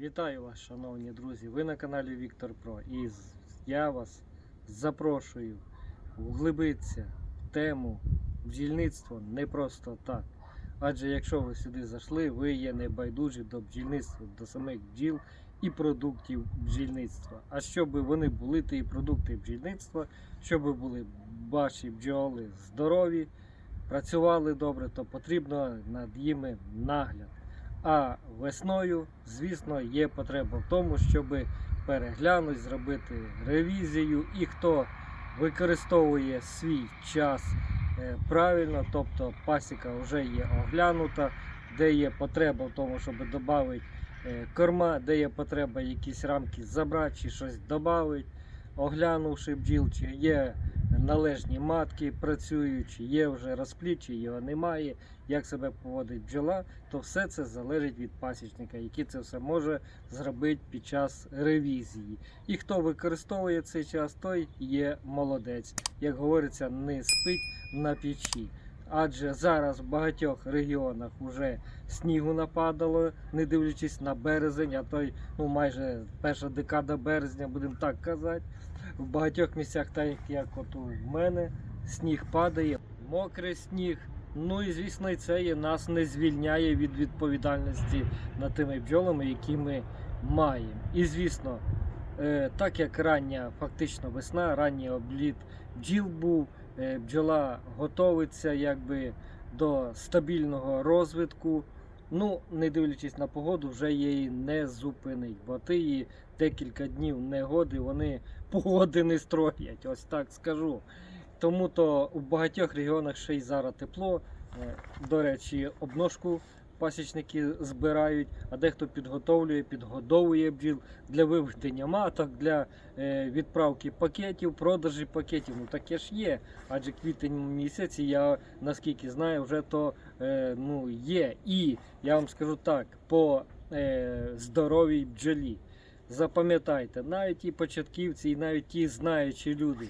Вітаю вас, шановні друзі! Ви на каналі Віктор Про. І я вас запрошую вглибитися в тему бджільництва не просто так. Адже якщо ви сюди зайшли, ви є небайдужі до бджільництва, до самих бджіл і продуктів бджільництва. А щоб вони були ті продукти бджільництва, щоб були ваші бджоли здорові, працювали добре, то потрібно над ними нагляд. А весною, звісно, є потреба в тому, щоб переглянути, зробити ревізію. І хто використовує свій час е, правильно, тобто пасіка вже є оглянута, де є потреба в тому, щоб додати корма, де є потреба якісь рамки забрати чи щось додати, оглянувши бджіл, чи є належні матки працюючі, є вже розплід, його немає, як себе поводить бджола, то все це залежить від пасічника, який це все може зробити під час ревізії. І хто використовує цей час, той є молодець. Як говориться, не спить на печі. Адже зараз в багатьох регіонах вже снігу нападало, не дивлячись на березень, а той ну майже перша декада березня, будемо так казати. В багатьох місцях, так як от у мене, сніг падає, мокрий сніг. Ну і звісно, це є, нас не звільняє від відповідальності над тими бджолами, які ми маємо. І звісно, е, так як рання, фактично весна, ранній обліт бджіл був, е, бджола готовиться якби до стабільного розвитку. Ну, не дивлячись на погоду, вже її не зупинить, бо ти її декілька днів негоди, вони погоди не строять, ось так скажу. Тому то у багатьох регіонах ще й зараз тепло. Е, До речі, обножку пасічники збирають, а дехто підготовлює, підгодовує бджіл для виведення маток, для е, відправки пакетів, продажі пакетів. Ну таке ж є. Адже квітень місяць, і я наскільки знаю, вже то е, ну, є. І я вам скажу так, по е, здоровій бджолі. Запам'ятайте, навіть і початківці, і навіть ті знаючі люди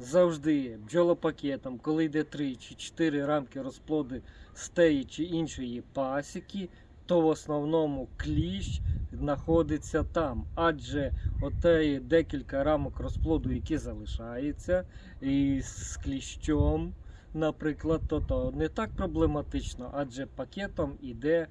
завжди бджолопакетом, коли йде 3 чи 4 рамки розплоду з теї чи іншої пасіки, то в основному кліщ знаходиться там. Адже отеї декілька рамок розплоду, які залишаються, і з кліщом, наприклад, то, то не так проблематично, адже пакетом іде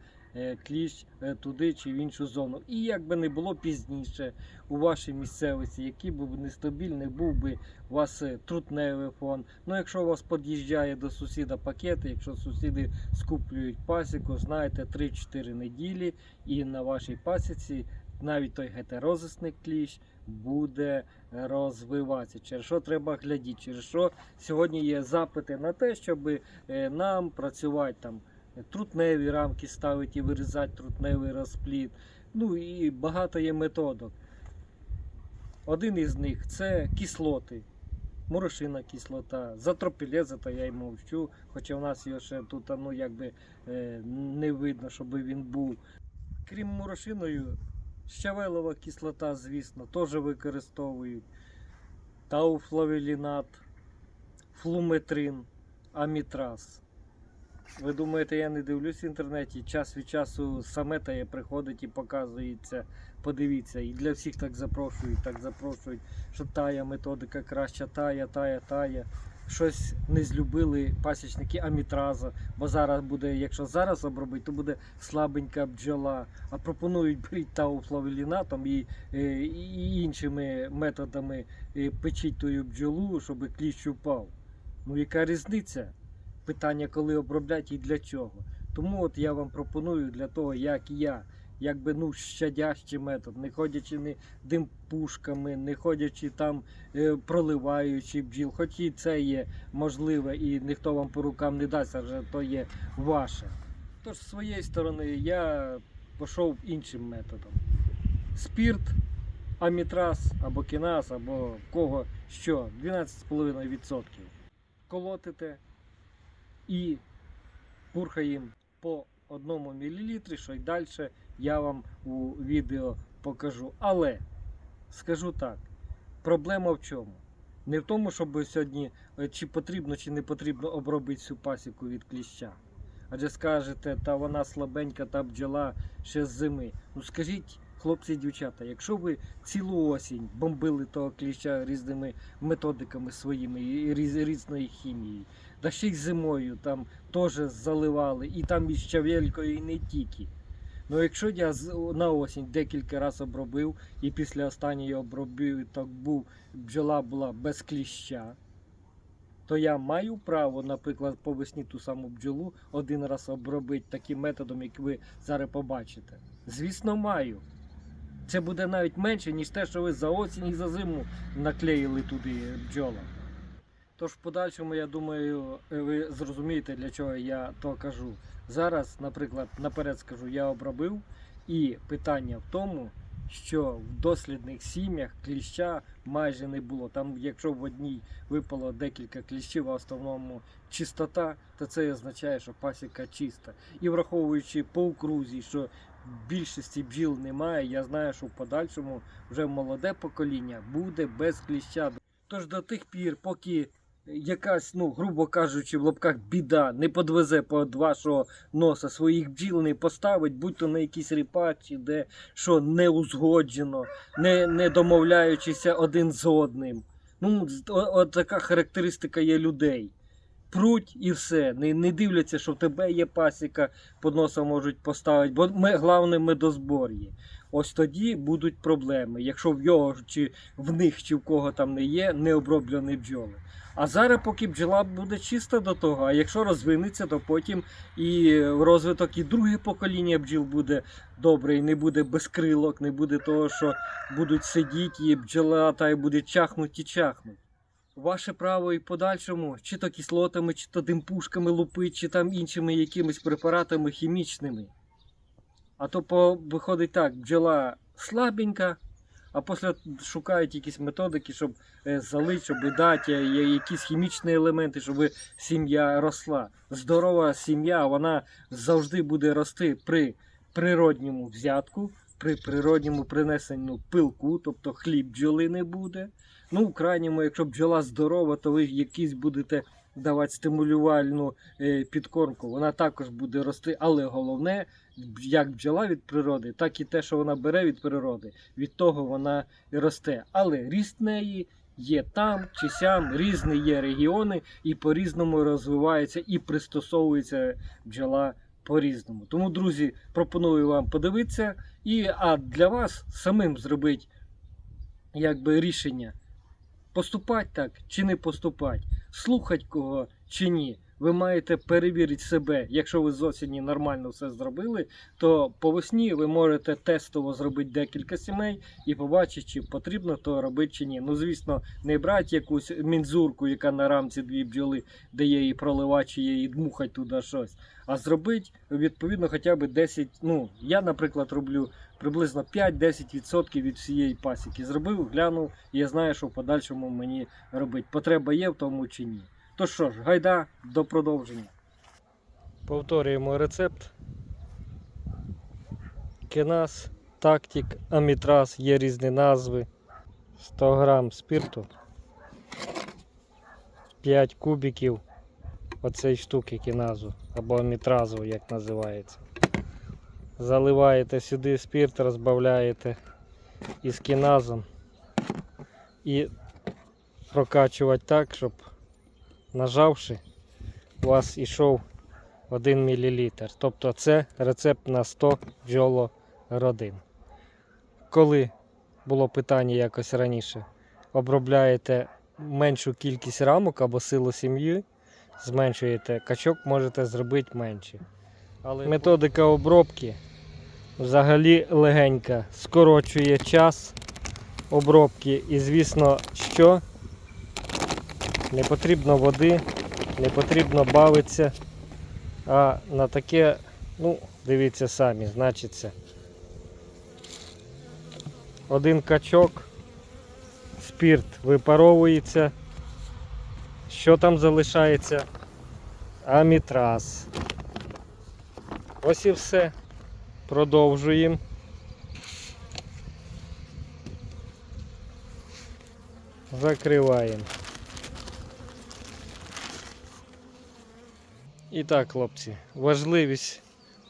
кліщ е, туди чи в іншу зону. І як би не було пізніше у вашій місцевості, який би нестабільний був би у вас е, трутневий фон. Ну, якщо у вас під'їжджає до сусіда пакети, якщо сусіди скуплюють пасіку, знаєте, 3-4 неділі, і на вашій пасіці навіть той гетерозисний кліщ буде розвиватися. Через що треба глядіти, через що сьогодні є запити на те, щоб е, нам працювати там. Трутневі рамки ставити і вирізати трутневий розплід. Ну і багато є методок. Один із них це кислоти, морошина кислота, затропілеза, то я й мовчу, хоча в нас його ще тут ну, якби, е, не видно, щоб він був. Крім морошиною, щавелова кислота, звісно, теж використовують. Тауфлавелінат, флуметрин, амітраз. Ви думаєте, я не дивлюсь в інтернеті, час від часу саме та приходить і показується. Подивіться, і для всіх так запрошують, так запрошують, що тая методика краща, тая, тая, тая. Щось не злюбили пасічники амітраза, бо зараз буде, якщо зараз обробити, то буде слабенька бджола. А пропонують беріть тауфлавелінатом і, е, і іншими методами е, печіть тою бджолу, щоб кліщ упав. Ну яка різниця? Питання, коли обробляти і для чого. Тому от я вам пропоную для того, як я, якби ну щадящий метод, не ходячи не димпушками, не ходячи там е, проливаючи бджіл, хоч і це є можливе, і ніхто вам по рукам не дасть, адже то є ваше. Тож з своєї сторони я пішов іншим методом. Спірт, амітраз або кіназ, або кого що, 12,5%. Колотите і пурхаємо по одному мілілітрі, що й далі я вам у відео покажу. Але скажу так, проблема в чому? Не в тому, щоб сьогодні е, чи потрібно, чи не потрібно обробити цю пасіку від кліща. Адже скажете, та вона слабенька, та бджола ще з зими. Ну скажіть, хлопці і дівчата, якщо ви цілу осінь бомбили того кліща різними методиками своїми і різ, різною хімією, та ще й зимою там теж заливали, і там із щавелькою, і не тільки. Ну якщо я на осінь декілька разів обробив, і після останньої обробив, так був, бджола була без кліща, то я маю право, наприклад, по весні ту саму бджолу один раз обробити таким методом, як ви зараз побачите. Звісно, маю. Це буде навіть менше, ніж те, що ви за осінь і за зиму наклеїли туди бджола. Тож в подальшому, я думаю, ви зрозумієте, для чого я то кажу. Зараз, наприклад, наперед скажу, я обробив, і питання в тому, що в дослідних сім'ях кліща майже не було. Там, якщо в одній випало декілька кліщів, а в основному чистота, то це означає, що пасіка чиста. І враховуючи по окрузі, що більшості бджіл немає, я знаю, що в подальшому вже молоде покоління буде без кліща. Тож до тих пір, поки якась, ну, грубо кажучи, в лапках біда не подвезе под вашого носа своїх бджіл, не поставить, будь то на якійсь ріпачі, де що не узгоджено, не, не домовляючися один з одним. Ну, з- от така характеристика є людей. Пруть і все. Не, не дивляться, що в тебе є пасіка, під носа можуть поставити, бо ми, головне медозбор'я. Ось тоді будуть проблеми, якщо в його чи в них чи в кого там не є необроблені бджоли. А зараз, поки бджола буде чиста до того, а якщо розвинеться, то потім і розвиток і друге покоління бджіл буде добре, і не буде безкрилок, не буде того, що будуть сидіти, і бджола та й буде чахнуть і чахнуть. Ваше право і подальшому, чи то кислотами, чи то димпушками лупить, чи там іншими якимись препаратами хімічними. А то по, виходить так, бджола слабенька, а після шукають якісь методики, щоб е, залити, щоб дати якісь хімічні елементи, щоб сім'я росла. Здорова сім'я, вона завжди буде рости при природньому взятку, при природньому принесенню пилку, тобто хліб бджоли не буде. Ну, в крайньому, якщо бджола здорова, то ви якісь будете давати стимулювальну е, підкормку. Вона також буде рости, але головне, як бджола від природи, так і те, що вона бере від природи, від того вона і росте. Але ріст неї є там чи сям, різні є регіони, і по-різному розвивається і пристосовується бджола по-різному. Тому, друзі, пропоную вам подивитися, і а для вас самим зробити якби рішення. Поступати так чи не поступати, слухати кого чи ні. Ви маєте перевірити себе. Якщо ви з осені нормально все зробили, то по весні ви можете тестово зробити декілька сімей і побачити, чи потрібно то робити чи ні. Ну, звісно, не брати якусь мінзурку, яка на рамці дві бджоли, де є і проливати, чи є і дмухати туди щось. А зробити відповідно хоча б 10. Ну, я, наприклад, роблю приблизно 5-10% від всієї пасіки. Зробив, глянув, і я знаю, що в подальшому мені робити. Потреба є в тому чи ні. То що ж, гайда до продовження. Повторюємо рецепт. Кенас, тактик, амітраз, є різні назви. 100 грам спирту. 5 кубиків оцей штуки кіназу або амітразу, як називається. Заливаєте сюди спирт, розбавляєте із кіназом і прокачувати так, щоб нажавши, у вас ішов 1 мл. Тобто це рецепт на 100 бджолородин. Коли було питання якось раніше, обробляєте меншу кількість рамок або силу сім'ї, зменшуєте качок, можете зробити менше. Але методика обробки взагалі легенька, скорочує час обробки і, звісно, що не потрібно води, не потрібно бавитися. А на таке, ну, дивіться самі, значиться. Один качок, спірт випаровується. Що там залишається? Амітраз. Ось і все. Продовжуємо. Закриваємо. І так, хлопці, важливість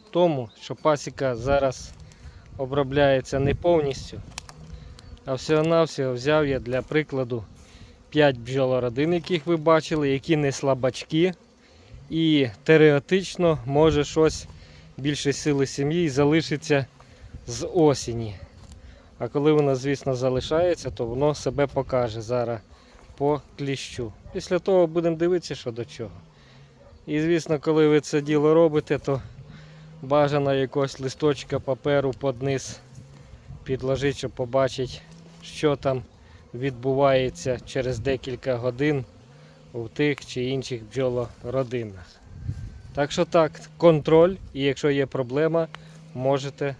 в тому, що пасіка зараз обробляється не повністю, а всього-навсього взяв я для прикладу 5 бджолородин, яких ви бачили, які не слабачки. І теоретично може щось більше сили сім'ї залишиться з осені. А коли воно, звісно, залишається, то воно себе покаже зараз по кліщу. Після того будемо дивитися, що до чого. І звісно, коли ви це діло робите, то бажано якогось листочка паперу під низ підложити, щоб побачити, що там відбувається через декілька годин у тих чи інших бджолородинах. Так що так, контроль, і якщо є проблема, можете,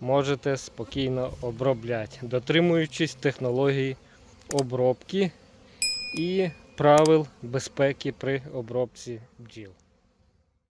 можете спокійно обробляти, дотримуючись технології обробки і правил безпеки при обробці бджіл.